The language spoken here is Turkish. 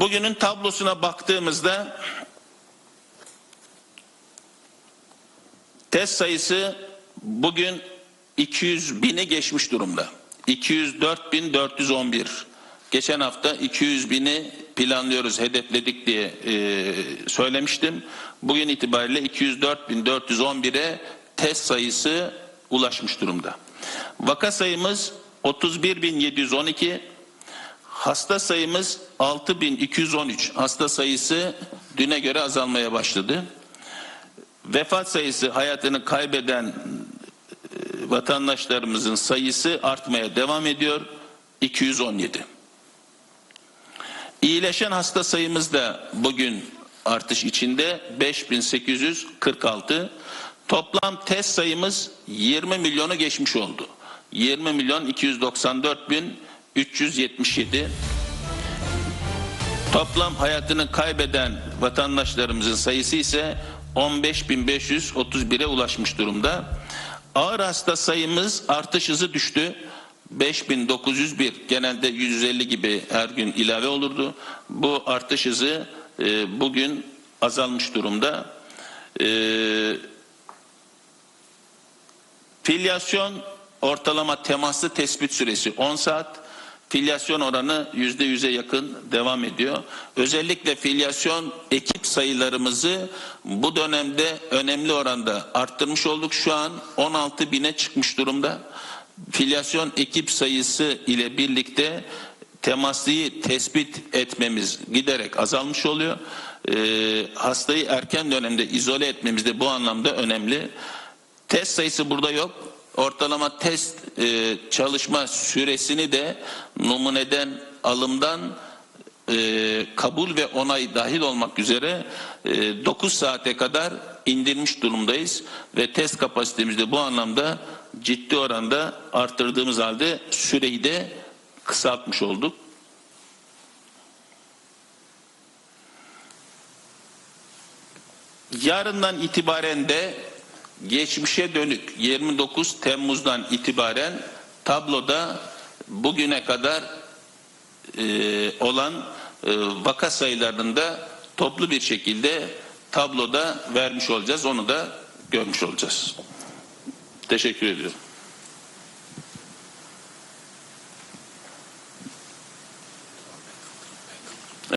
Bugünün tablosuna baktığımızda test sayısı bugün 200 bini geçmiş durumda. 204.411. Geçen hafta 200 bini planlıyoruz, hedefledik diye e, söylemiştim. Bugün itibariyle 204.411'e test sayısı ulaşmış durumda. Vaka sayımız 31.712, hasta sayımız 6.213. Hasta sayısı düne göre azalmaya başladı. Vefat sayısı hayatını kaybeden e, vatandaşlarımızın sayısı artmaya devam ediyor. 217. İyileşen hasta sayımız da bugün artış içinde 5846. Toplam test sayımız 20 milyonu geçmiş oldu. 20 milyon 294 bin 377. Toplam hayatını kaybeden vatandaşlarımızın sayısı ise 15.531'e ulaşmış durumda. Ağır hasta sayımız artış hızı düştü. 5901 genelde 150 gibi her gün ilave olurdu. Bu artış hızı e, bugün azalmış durumda. E, filyasyon ortalama temaslı tespit süresi 10 saat. Filyasyon oranı yüzde yüze yakın devam ediyor. Özellikle filyasyon ekip sayılarımızı bu dönemde önemli oranda arttırmış olduk. Şu an 16 bine çıkmış durumda. Filyasyon ekip sayısı ile birlikte temaslıyı tespit etmemiz giderek azalmış oluyor. Ee, hastayı erken dönemde izole etmemiz de bu anlamda önemli. Test sayısı burada yok. Ortalama test e, çalışma süresini de numuneden alımdan e, kabul ve onay dahil olmak üzere e, 9 saate kadar indirmiş durumdayız ve test kapasitemizi de bu anlamda ciddi oranda arttırdığımız halde süreyi de kısaltmış olduk. Yarından itibaren de geçmişe dönük 29 Temmuz'dan itibaren tabloda bugüne kadar e, olan e, vaka sayılarını da toplu bir şekilde tabloda vermiş olacağız. Onu da görmüş olacağız. Teşekkür ediyorum.